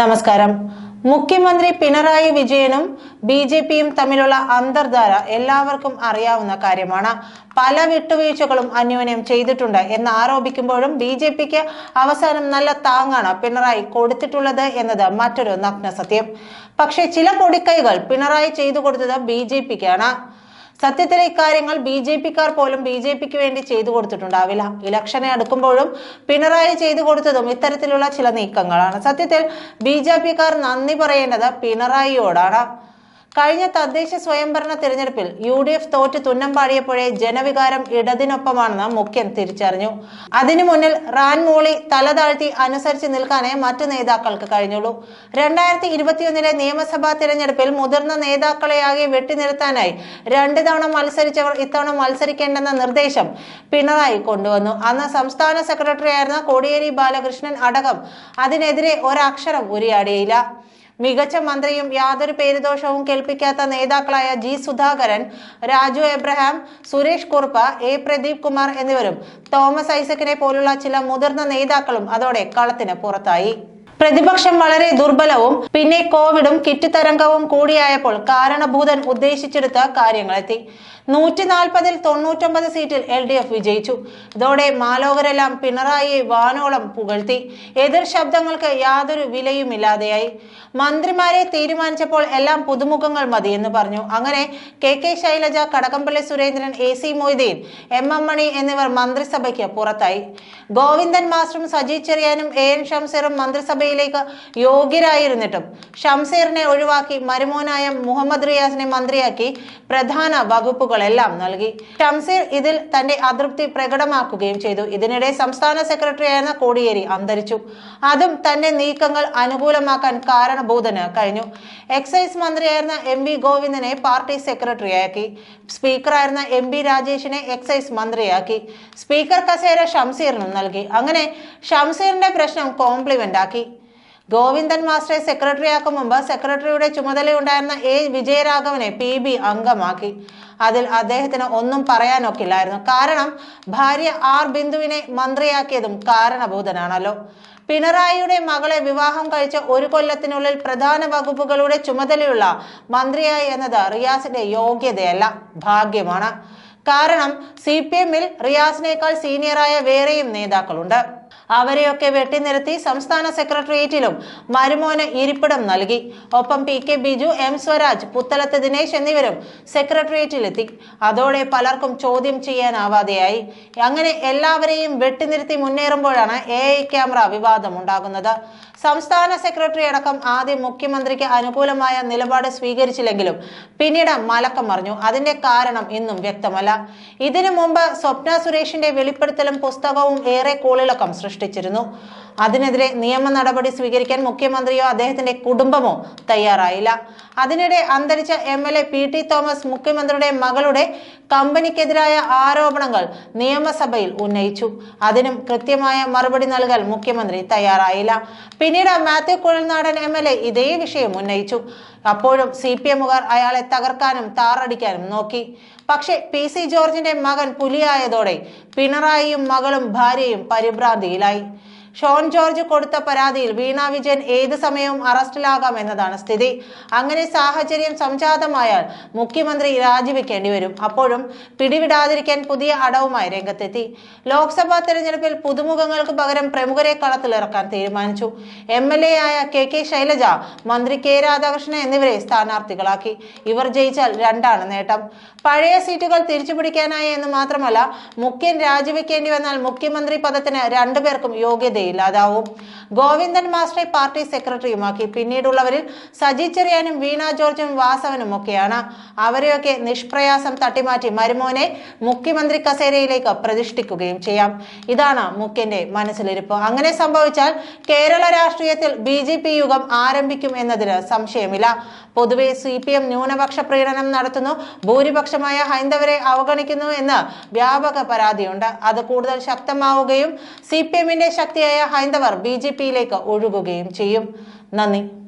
നമസ്കാരം. മുഖ്യമന്ത്രി പിണറായി വിജയനും ബി ജെ പിയും തമ്മിലുള്ള അന്തർധാര എല്ലാവർക്കും അറിയാവുന്ന കാര്യമാണ്. പല വിട്ടുവീഴ്ചകളും അന്യോന്യം ചെയ്തിട്ടുണ്ട് എന്ന് ആരോപിക്കുമ്പോഴും ബി ജെ പിക്ക് അവസാനം നല്ല താങ്ങാണ് പിണറായി കൊടുത്തിട്ടുള്ളത് എന്നത് മറ്റൊരു നഗ്ന സത്യം പക്ഷേ ചില കൊടിക്കൈകൾ പിണറായി ചെയ്തു കൊടുത്തത് ബി ജെ പിക്കാണ്. സത്യത്തിൽ ഇക്കാര്യങ്ങൾ ബി ജെ പിക്കാർ പോലും ബി ജെ പിക്ക് വേണ്ടി ചെയ്തു കൊടുത്തിട്ടുണ്ടാവില്ല ഇലക്ഷനെ അടുക്കുമ്പോഴും പിണറായി ചെയ്തു കൊടുത്തതും ഇത്തരത്തിലുള്ള ചില നീക്കങ്ങളാണ്. സത്യത്തിൽ ബി ജെ പിക്കാർ നന്ദി പറയേണ്ടത് പിണറായിയോടാണ്. കഴിഞ്ഞ തദ്ദേശ സ്വയംഭരണ തിരഞ്ഞെടുപ്പിൽ യു ഡി എഫ് തോറ്റ് തുന്നം പാടിയപ്പോഴേ ജനവികാരം ഇടതിനൊപ്പമാണെന്ന് മുഖ്യൻ തിരിച്ചറിഞ്ഞു. അതിനു മുന്നിൽ റാൻ മോളി തല താഴ്ത്തി അനുസരിച്ച് നിൽക്കാനേ മറ്റു നേതാക്കൾക്ക് കഴിഞ്ഞുള്ളൂ. രണ്ടായിരത്തി ഇരുപത്തിയൊന്നിലെ നിയമസഭാ തിരഞ്ഞെടുപ്പിൽ മുതിർന്ന നേതാക്കളെയാകെ വെട്ടിനിർത്താനായി രണ്ട് തവണ മത്സരിച്ചവർ ഇത്തവണ മത്സരിക്കേണ്ടെന്ന നിർദ്ദേശം പിണറായി കൊണ്ടുവന്നു. അന്ന് സംസ്ഥാന സെക്രട്ടറി ആയിരുന്ന കോടിയേരി ബാലകൃഷ്ണൻ അടക്കം അതിനെതിരെ ഒരക്ഷരം ഉരിയാടിയില്ല. മികച്ച മന്ത്രിയും യാതൊരു പേരുദോഷവും കേൾപ്പിക്കാത്ത നേതാക്കളായ ജി സുധാകരൻ രാജു എബ്രഹാം സുരേഷ് കുറുപ്പ് എ പ്രദീപ് കുമാർ എന്നിവരും തോമസ് ഐസക്കിനെ പോലുള്ള ചില മുതിർന്ന നേതാക്കളും അതോടെ കളത്തിന് പുറത്തായി. പ്രതിപക്ഷം വളരെ ദുർബലവും പിന്നെ കോവിഡും കിറ്റ് തരംഗവും കൂടിയായപ്പോൾ കാരണഭൂതൻ ഉദ്ദേശിച്ചെടുത്ത കാര്യങ്ങളെത്തി. നൂറ്റി നാൽപ്പതിൽ തൊണ്ണൂറ്റൊമ്പത് സീറ്റിൽ എൽ ഡി എഫ് വിജയിച്ചു. ഇതോടെ മാലോകരെല്ലാം പിണറായിയെ വാനോളം പുകഴ്ത്തി. എതിർ ശബ്ദങ്ങൾക്ക് യാതൊരു വിലയുമില്ലാതെയായി. മന്ത്രിമാരെ തീരുമാനിച്ചപ്പോൾ എല്ലാം പുതുമുഖങ്ങൾ മതിയെന്ന് പറഞ്ഞു. അങ്ങനെ K K Shailaja Kadakampally Surendran A C Moideen M M Mani എന്നിവർ മന്ത്രിസഭയ്ക്ക് പുറത്തായി. ഗോവിന്ദൻ മാസ്റ്ററും സജി ചെറിയാനും എ എൻ ഷംസീറും മന്ത്രിസഭയിലേക്ക് യോഗ്യരായിരുന്നിട്ടും. ഷംസീറിനെ ഒഴിവാക്കി മരുമോനായ മുഹമ്മദ് റിയാസിനെ മന്ത്രിയാക്കി പ്രധാന വകുപ്പുകളെല്ലാം നൽകി. ഷംസീർ ഇതിൽ തന്റെ അതൃപ്തി പ്രകടമാക്കുകയും ചെയ്തു. ഇതിനിടെ സംസ്ഥാന സെക്രട്ടറിയായിരുന്ന കോടിയേരി അന്തരിച്ചു. അതും തന്റെ നീക്കങ്ങൾ അനുകൂലമാക്കാൻ കാരണഭൂതന് കഴിഞ്ഞു. എക്സൈസ് മന്ത്രിയായിരുന്ന എം വി ഗോവിന്ദനെ പാർട്ടി സെക്രട്ടറിയാക്കി. സ്പീക്കറായിരുന്ന എം ബി രാജേഷിനെ എക്സൈസ് മന്ത്രിയാക്കി. സ്പീക്കർ കസേര ഷംസീറിനും നൽകി. അങ്ങനെ ഷംസീറിന്റെ പ്രശ്നം കോംപ്ലിമെന്റ് ആക്കി ഗോവിന്ദൻ മാസ്റ്ററെ സെക്രട്ടറിയാക്കും മുമ്പ് സെക്രട്ടറിയുടെ ചുമതലയുണ്ടായിരുന്ന എ വിജയരാഘവനെ പി ബി അംഗമാക്കി. അതിൽ അദ്ദേഹത്തിന് ഒന്നും പറയാനൊക്കില്ലായിരുന്നു. കാരണം ഭാര്യ ആർ ബിന്ദുവിനെ മന്ത്രിയാക്കിയതും കാരണഭൂതനാണല്ലോ. പിണറായിയുടെ മകളെ വിവാഹം കഴിച്ച ഒരു കൊല്ലത്തിനുള്ളിൽ പ്രധാന വകുപ്പുകളുടെ ചുമതലയുള്ള മന്ത്രിയായി എന്നത് റിയാസിന്റെ യോഗ്യതയല്ല ഭാഗ്യമാണ്. കാരണം സി പി എമ്മിൽ റിയാസിനേക്കാൾ സീനിയറായ വേറെയും നേതാക്കളുണ്ട്. അവരെയൊക്കെ വെട്ടിനിരത്തി സംസ്ഥാന സെക്രട്ടേറിയറ്റിലും മരുമോന് ഇരിപ്പിടം നൽകി. ഒപ്പം P K Biju M Swaraj Puthalath Dinesh എന്നിവരും സെക്രട്ടേറിയറ്റിലെത്തി. അതോടെ പലർക്കും ചോദ്യം ചെയ്യാനാവാതെയായി. അങ്ങനെ എല്ലാവരെയും വെട്ടിനിരുത്തി മുന്നേറുമ്പോഴാണ് എ ഐ ക്യാമറ വിവാദമുണ്ടാകുന്നത് സംസ്ഥാന സെക്രട്ടറി അടക്കം ആദ്യം മുഖ്യമന്ത്രിക്ക് അനുകൂലമായ നിലപാട് സ്വീകരിച്ചില്ലെങ്കിലും പിന്നീട് മലക്കം മറിഞ്ഞു. അതിന്റെ കാരണം ഇന്നും വ്യക്തമല്ല. ഇതിനു മുമ്പ് സ്വപ്ന സുരേഷിന്റെ വെളിപ്പെടുത്തലും പുസ്തകവും ഏറെ കോളിളക്കം സൃഷ്ടിച്ചിരുന്നു അതിനെതിരെ നിയമ നടപടി സ്വീകരിക്കാൻ മുഖ്യമന്ത്രിയോ അദ്ദേഹത്തിന്റെ കുടുംബമോ തയ്യാറായില്ല. അതിനിടെ അന്തരിച്ച M L A P T Thomas മുഖ്യമന്ത്രിയുടെ മകളുടെ കമ്പനിക്കെതിരായ ആരോപണങ്ങൾ നിയമസഭയിൽ ഉന്നയിച്ചു. അതിനും കൃത്യമായ മറുപടി നൽകാൻ മുഖ്യമന്ത്രി തയ്യാറായില്ല. പിന്നീട് Mathew Kuzhalnadan M L A ഇതേ വിഷയം ഉന്നയിച്ചു. അപ്പോഴും സി പി എമ്മുകാർ അയാളെ തകർക്കാനും താറടിക്കാനും നോക്കി. പക്ഷേ പി സി ജോർജിന്റെ മകൻ പുലിയായതോടെ പിണറായിയും മകളും ഭാര്യയും പരിഭ്രാന്തിയിലായി. ഷോൺ ജോർജ് കൊടുത്ത പരാതിയിൽ വീണ വിജയൻ ഏത് സമയവും അറസ്റ്റിലാകാം എന്നതാണ് സ്ഥിതി. അങ്ങനെ സാഹചര്യം സംജാതമായാൽ മുഖ്യമന്ത്രി രാജിവെക്കേണ്ടി വരും. അപ്പോഴും പിടിവിടാതിരിക്കാൻ പുതിയ അടവുമായി രംഗത്തെത്തി. ലോക്സഭാ തെരഞ്ഞെടുപ്പിൽ പുതുമുഖങ്ങൾക്ക് പകരം പ്രമുഖരെ കളത്തിലിറക്കാൻ തീരുമാനിച്ചു. എം എൽ എ ആയ കെ കെ ശൈലജ മന്ത്രി കെ രാധാകൃഷ്ണൻ എന്നിവരെ സ്ഥാനാർത്ഥികളാക്കി. ഇവർ ജയിച്ചാൽ രണ്ടാണ് നേട്ടം. പഴയ സീറ്റുകൾ തിരിച്ചുപിടിക്കാനായി എന്ന് മാത്രമല്ല മുഖ്യൻ രാജിവെക്കേണ്ടി വന്നാൽ മുഖ്യമന്ത്രി പദത്തിന് രണ്ടുപേർക്കും യോഗ്യതയില്ലാതാവും ഗോവിന്ദൻ മാസ്റ്ററെ പാർട്ടി സെക്രട്ടറിയുമാക്കി. പിന്നീടുള്ളവരിൽ സജി ചെറിയാനും വീണ ജോർജും വാസവനും ഒക്കെയാണ്. അവരെയൊക്കെ നിഷ്പ്രയാസം തട്ടിമാറ്റി മരുമോനെ മുഖ്യമന്ത്രി കസേരയിലേക്ക് പ്രതിഷ്ഠിക്കുകയും ചെയ്യാം. ഇതാണ് മുഖ്യന്റെ മനസ്സിലിരിപ്പ്. അങ്ങനെ സംഭവിച്ചാൽ കേരള രാഷ്ട്രീയത്തിൽ ബി യുഗം ആരംഭിക്കും എന്നതിന് സംശയമില്ല. പൊതുവെ സി പി എം ന്യൂനപക്ഷ പ്രീണനം നടത്തുന്നു. ഭൂരിപക്ഷമായ ഹൈന്ദവരെ അവഗണിക്കുന്നു എന്ന് വ്യാപക പരാതിയുണ്ട്. അത് കൂടുതൽ ശക്തമാവുകയും സി പി എമ്മിന്റെ ശക്തിയായ ഹൈന്ദവർ ബി ജെ പിയിലേക്ക് ഒഴുകുകയും ചെയ്യും. നന്ദി.